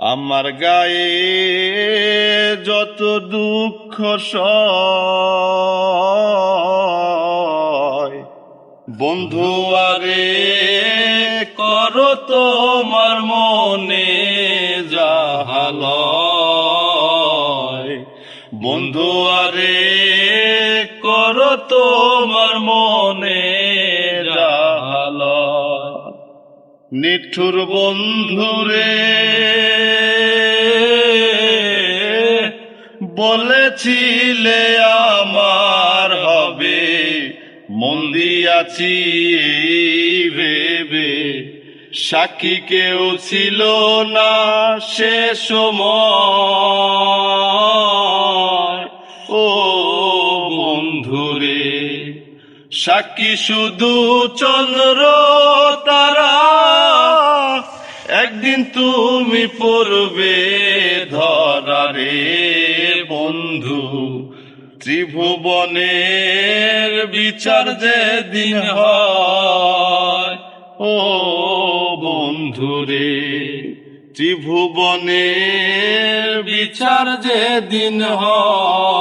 আমার গায়ে যত দুঃখ বন্ধু আরে, কর তোমার মনে যাহালয় বন্ধু আরে, কর তোমার মনে যাহালয় নিঠুর বন্ধুরে বলেছিলে আমার হবে মন্দি আছি ভেবে। সাক্ষী কেউ ছিল না সে সময়। ও বন্ধুরে, সাক্ষী শুধু চন্দ্র তারা। একদিন তুমি পড়বে ধরারে বন্ধু ত্রিভুবনের বিচার যে দিন হয় ও বন্ধুরে ত্রিভুবনের বিচার যে দিন হয়